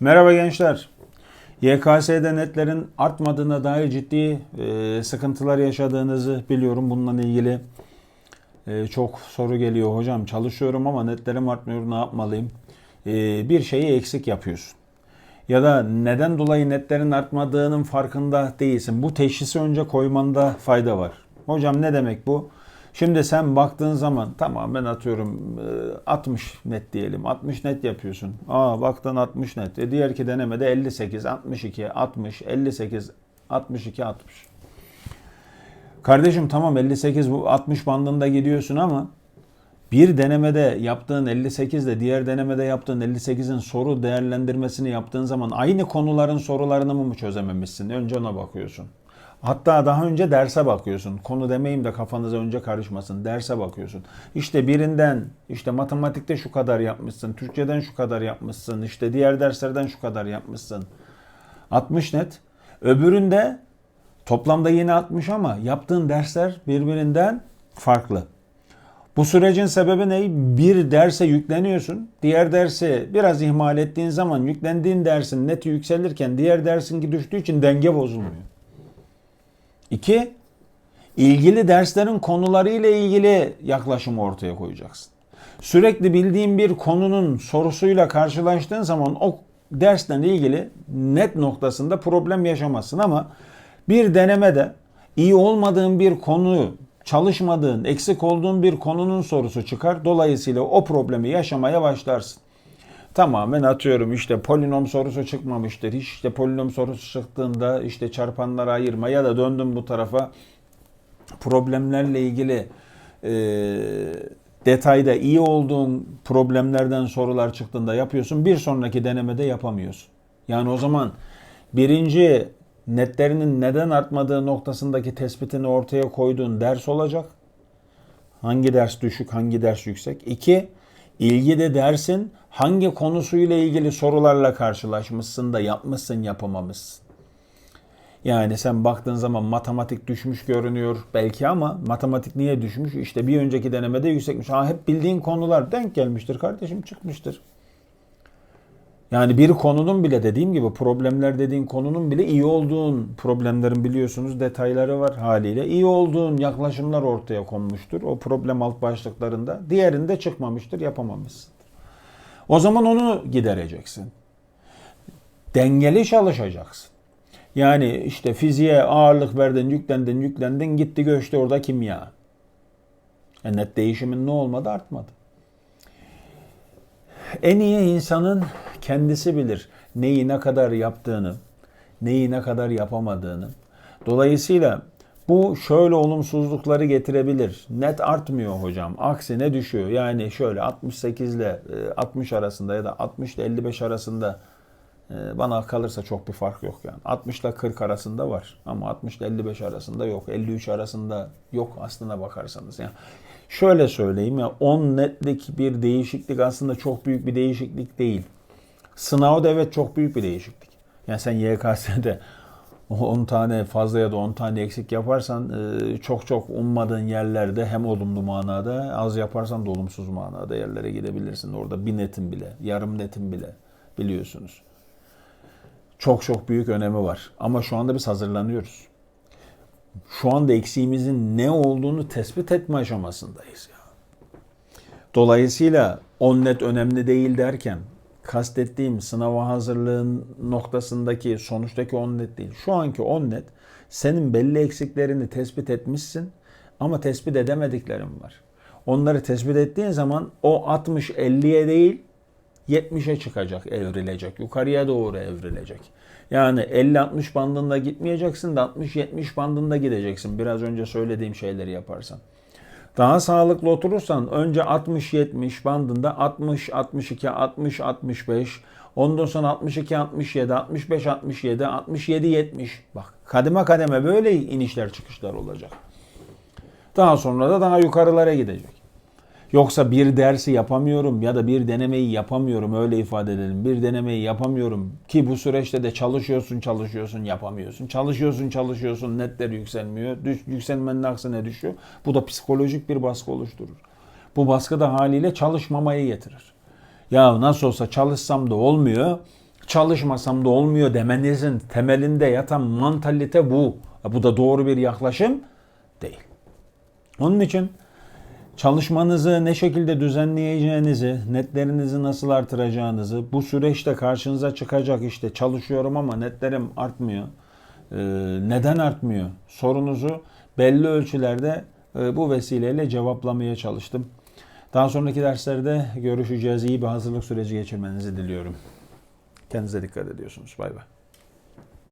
Merhaba gençler. YKS'de netlerin artmadığına dair ciddi e, sıkıntılar yaşadığınızı biliyorum. Bununla ilgili e, çok soru geliyor. Hocam çalışıyorum ama netlerim artmıyor ne yapmalıyım? E, bir şeyi eksik yapıyorsun. Ya da neden dolayı netlerin artmadığının farkında değilsin. Bu teşhisi önce koymanda fayda var. Hocam ne demek bu? Şimdi sen baktığın zaman tamam ben atıyorum e, 60 net diyelim. 60 net yapıyorsun. Aa baktın 60 net. E diğer ki denemede 58, 62, 60, 58, 62, 60. Kardeşim tamam 58 bu 60 bandında gidiyorsun ama bir denemede yaptığın 58 ile diğer denemede yaptığın 58'in soru değerlendirmesini yaptığın zaman aynı konuların sorularını mı çözememişsin? Önce ona bakıyorsun. Hatta daha önce derse bakıyorsun. Konu demeyeyim de kafanıza önce karışmasın. Derse bakıyorsun. İşte birinden işte matematikte şu kadar yapmışsın. Türkçeden şu kadar yapmışsın. işte diğer derslerden şu kadar yapmışsın. 60 net. Öbüründe toplamda yine 60 ama yaptığın dersler birbirinden farklı. Bu sürecin sebebi ne? Bir derse yükleniyorsun. Diğer dersi biraz ihmal ettiğin zaman yüklendiğin dersin neti yükselirken diğer dersin düştüğü için denge bozulmuyor. İki, ilgili derslerin konuları ile ilgili yaklaşımı ortaya koyacaksın. Sürekli bildiğin bir konunun sorusuyla karşılaştığın zaman o dersle ilgili net noktasında problem yaşamazsın ama bir denemede iyi olmadığın bir konu, çalışmadığın, eksik olduğun bir konunun sorusu çıkar. Dolayısıyla o problemi yaşamaya başlarsın. Tamamen atıyorum işte polinom sorusu çıkmamıştır. Hiç işte polinom sorusu çıktığında işte çarpanlara ayırma ya da döndüm bu tarafa problemlerle ilgili e, detayda iyi olduğun problemlerden sorular çıktığında yapıyorsun. Bir sonraki denemede yapamıyorsun. Yani o zaman birinci netlerinin neden artmadığı noktasındaki tespitini ortaya koyduğun ders olacak. Hangi ders düşük, hangi ders yüksek? İki, ilgili dersin hangi konusuyla ilgili sorularla karşılaşmışsın da yapmışsın yapamamışsın. Yani sen baktığın zaman matematik düşmüş görünüyor belki ama matematik niye düşmüş? İşte bir önceki denemede yüksekmiş. Ha hep bildiğin konular denk gelmiştir kardeşim çıkmıştır. Yani bir konunun bile dediğim gibi problemler dediğin konunun bile iyi olduğun problemlerin biliyorsunuz detayları var haliyle. iyi olduğun yaklaşımlar ortaya konmuştur. O problem alt başlıklarında. Diğerinde çıkmamıştır yapamamışsın. O zaman onu gidereceksin. Dengeli çalışacaksın. Yani işte fiziğe ağırlık verdin, yüklendin, yüklendin, gitti göçtü orada kimya. E net değişimin ne olmadı? Artmadı. En iyi insanın kendisi bilir neyi ne kadar yaptığını, neyi ne kadar yapamadığını. Dolayısıyla bu şöyle olumsuzlukları getirebilir. Net artmıyor hocam. Aksine düşüyor. Yani şöyle 68 ile 60 arasında ya da 60 ile 55 arasında e, bana kalırsa çok bir fark yok yani. 60 ile 40 arasında var ama 60 ile 55 arasında yok. 53 arasında yok aslına bakarsanız. Yani şöyle söyleyeyim ya 10 netlik bir değişiklik aslında çok büyük bir değişiklik değil. Sınavda evet çok büyük bir değişiklik. Yani sen YKS'de 10 tane fazla ya da 10 tane eksik yaparsan e, çok çok ummadığın yerlerde hem olumlu manada az yaparsan da olumsuz manada yerlere gidebilirsin. Orada bir netin bile, yarım netin bile biliyorsunuz. Çok çok büyük önemi var. Ama şu anda biz hazırlanıyoruz. Şu anda eksiğimizin ne olduğunu tespit etme aşamasındayız ya. Dolayısıyla 10 net önemli değil derken kastettiğim sınava hazırlığın noktasındaki sonuçtaki 10 net değil. Şu anki 10 net senin belli eksiklerini tespit etmişsin ama tespit edemediklerin var. Onları tespit ettiğin zaman o 60-50'ye değil 70'e çıkacak, evrilecek. Yukarıya doğru evrilecek. Yani 50-60 bandında gitmeyeceksin de 60-70 bandında gideceksin. Biraz önce söylediğim şeyleri yaparsan. Daha sağlıklı oturursan önce 60-70 bandında 60, 62, 60, 65, ondan sonra 62, 67, 65, 67, 67, 70. Bak kademe kademe böyle inişler çıkışlar olacak. Daha sonra da daha yukarılara gidecek. Yoksa bir dersi yapamıyorum ya da bir denemeyi yapamıyorum öyle ifade edelim. Bir denemeyi yapamıyorum ki bu süreçte de çalışıyorsun çalışıyorsun yapamıyorsun. Çalışıyorsun çalışıyorsun netler yükselmiyor. Düş, yükselmenin aksine düşüyor. Bu da psikolojik bir baskı oluşturur. Bu baskı da haliyle çalışmamayı getirir. Ya nasıl olsa çalışsam da olmuyor. çalışmasam da olmuyor demenizin temelinde yatan mantalite bu. Bu da doğru bir yaklaşım değil. Onun için çalışmanızı ne şekilde düzenleyeceğinizi, netlerinizi nasıl artıracağınızı, bu süreçte karşınıza çıkacak işte çalışıyorum ama netlerim artmıyor. Ee, neden artmıyor? Sorunuzu belli ölçülerde e, bu vesileyle cevaplamaya çalıştım. Daha sonraki derslerde görüşeceğiz. İyi bir hazırlık süreci geçirmenizi diliyorum. Kendinize dikkat ediyorsunuz. Bay bay.